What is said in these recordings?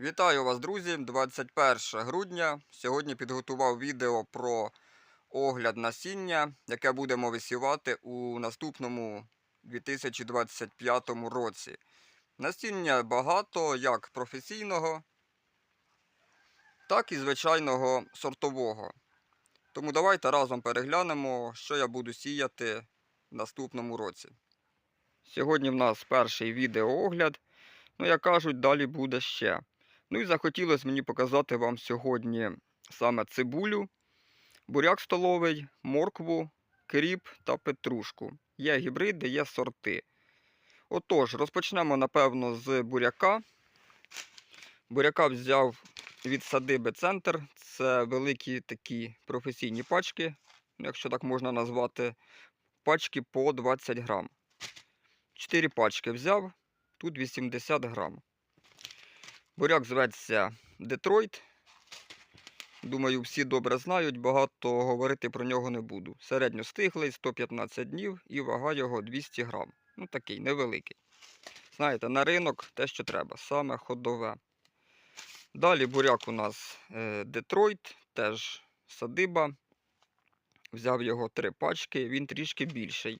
Вітаю вас, друзі! 21 грудня. Сьогодні підготував відео про огляд насіння, яке будемо висівати у наступному 2025 році. Насіння багато як професійного, так і звичайного сортового. Тому давайте разом переглянемо, що я буду сіяти в наступному році. Сьогодні в нас перший відеоогляд. Ну, як кажуть, далі буде ще. Ну і захотілося мені показати вам сьогодні саме цибулю, буряк столовий, моркву, кріп та петрушку. Є гібриди, є сорти. Отож, розпочнемо, напевно, з буряка. Буряка взяв від садиби центр. Це великі такі професійні пачки, якщо так можна назвати, пачки по 20 грам. 4 пачки взяв, тут 80 грам. Буряк зветься Детройт. Думаю, всі добре знають, багато говорити про нього не буду. Середньостиглий, 115 днів і вага його 200 грам. Ну такий невеликий. Знаєте, на ринок те, що треба, саме ходове. Далі буряк у нас е, Детройт, теж садиба. Взяв його три пачки, він трішки більший.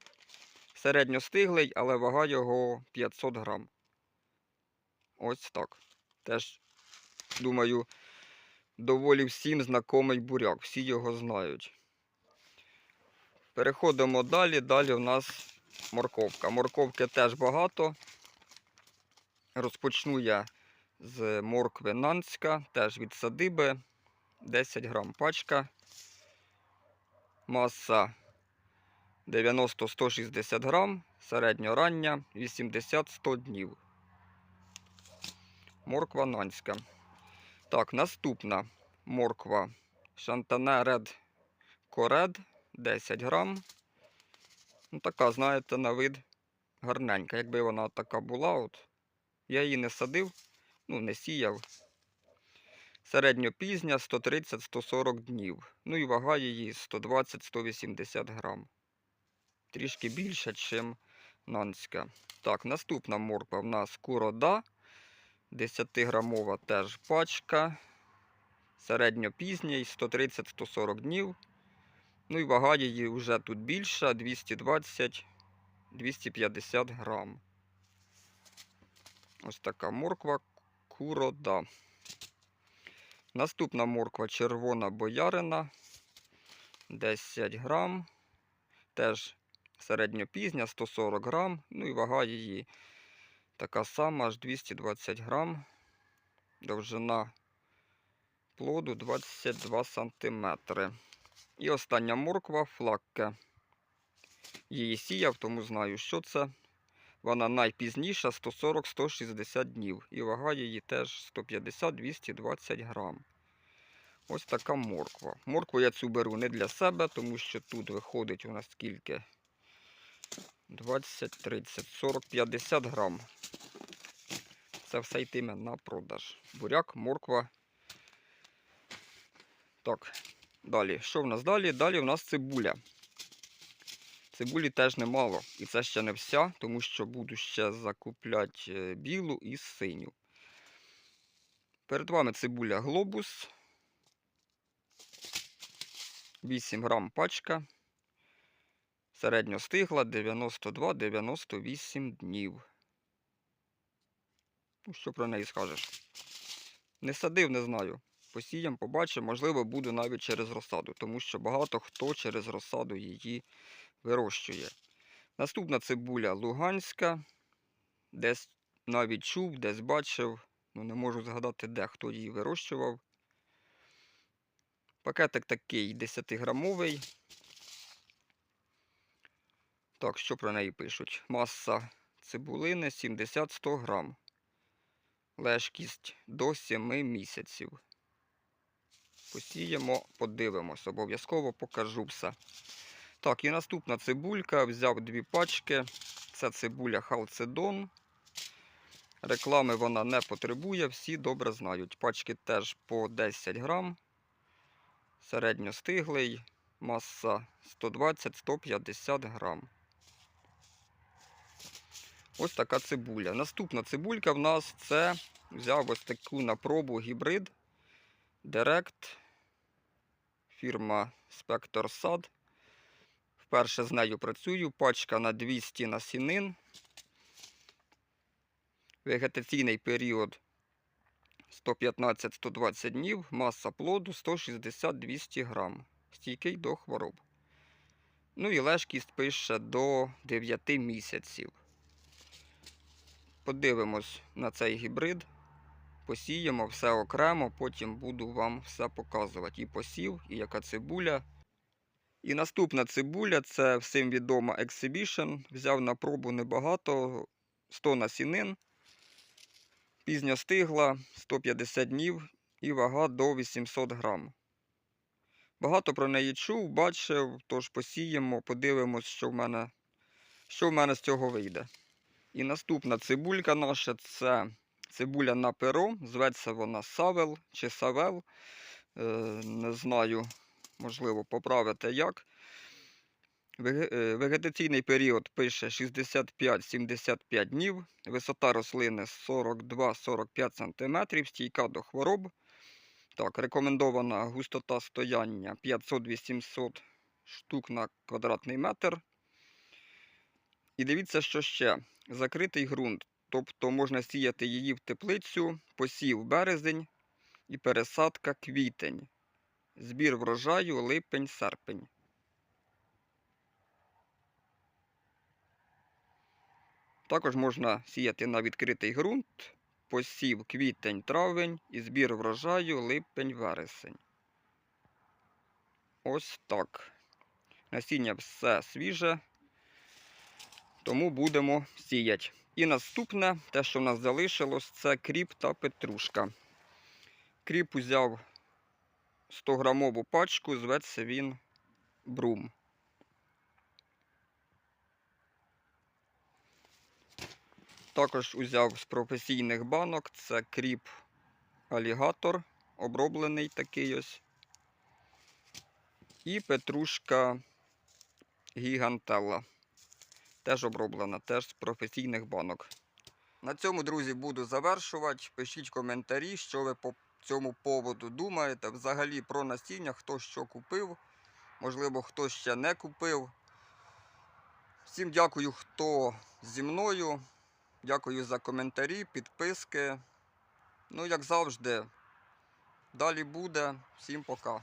Середньостиглий, але вага його 500 грам. Ось так. Теж, думаю, доволі всім знайомий буряк, всі його знають. Переходимо далі. Далі у нас морковка. Морковки теж багато. Розпочну я з моркви Нанська, теж від садиби. 10 грам пачка. Маса 90-160 грам, середньорання 80-100 днів. Морква нанська. Так, наступна морква Шантане Ред Коред 10 грам. Ну, така, знаєте, на вид гарненька. Якби вона така була, от. Я її не садив, ну, не сіяв. Середньопізня 130-140 днів. Ну і вага її 120-180 грам. Трішки більше, ніж нанська. Так, наступна морква в нас курода. 10-грамова теж пачка. Середньопізній 130-140 днів. Ну і вага її вже тут більша 220-250 грам. Ось така морква курода. Наступна морква червона боярина. 10 грам. Теж середньопізня 140 грам. Ну і вага її така сама, аж 220 грам. Довжина плоду 22 сантиметри. І остання морква флакке. Її сіяв, тому знаю, що це. Вона найпізніша 140-160 днів. І вага її теж 150-220 грам. Ось така морква. Моркву я цю беру не для себе, тому що тут виходить у нас скільки? 20, 30, 40, 50 грам. Це все йтиме на продаж. Буряк, морква. Так, далі. Що в нас далі? Далі в нас цибуля. Цибулі теж немало. І це ще не вся, тому що буду ще закупляти е, білу і синю. Перед вами цибуля глобус. 8 грам пачка. Середньо стигла 92-98 днів. Ну, що про неї скажеш? Не садив, не знаю. Посіям, побачимо, можливо, буду навіть через розсаду, тому що багато хто через розсаду її вирощує. Наступна цибуля луганська. Десь навіть чув, десь бачив. Ну, не можу згадати, де хто її вирощував. Пакетик такий 10-грамовий. Так, що про неї пишуть? Маса цибулини 70-100 грам. Лежкість до 7 місяців. Посіємо, подивимось, обов'язково покажу все. Так, і наступна цибулька. Взяв дві пачки. Це цибуля халцедон. Реклами вона не потребує, всі добре знають. Пачки теж по 10 грам. Середньостиглий, маса 120-150 грам. Ось така цибуля. Наступна цибулька в нас це взяв ось таку на пробу гібрид Direct, фірма Spector Sad. Вперше з нею працюю, пачка на 200 насінин. Вегетаційний період 115-120 днів, маса плоду 160-200 грам. Стійкий до хвороб. Ну і лежкість пише до 9 місяців. Подивимось на цей гібрид. Посіємо все окремо, потім буду вам все показувати. І посів, і яка цибуля. І наступна цибуля це всім відома Exhibition. Взяв на пробу небагато, 100 насінин. Пізньо стигла 150 днів і вага до 800 грам. Багато про неї чув, бачив, тож посіємо, подивимось, що в мене, що в мене з цього вийде. І наступна цибулька наша це цибуля на перо. Зветься вона Савел чи Савел. Е, не знаю, можливо, поправити як. Е, Вегетаційний період пише 65-75 днів, висота рослини 42-45 см, стійка до хвороб. Так, рекомендована густота стояння 500-800 штук на квадратний метр. І дивіться, що ще. Закритий ґрунт. Тобто можна сіяти її в теплицю, посів березень і пересадка квітень. Збір врожаю липень-серпень. Також можна сіяти на відкритий ґрунт, посів квітень-травень і збір врожаю липень-вересень. Ось так. Насіння все свіже, тому будемо сіяти. І наступне, те, що в нас залишилось, це кріп та петрушка. Кріп узяв 100 грамову пачку, зветься він брум. Також узяв з професійних банок, це кріп алігатор, оброблений такий ось. І петрушка гігантелла. Теж оброблена, теж з професійних банок. На цьому, друзі, буду завершувати. Пишіть коментарі, що ви по цьому поводу думаєте. Взагалі про насіння, хто що купив. Можливо, хто ще не купив. Всім дякую, хто зі мною. Дякую за коментарі, підписки. Ну, як завжди, далі буде. Всім пока.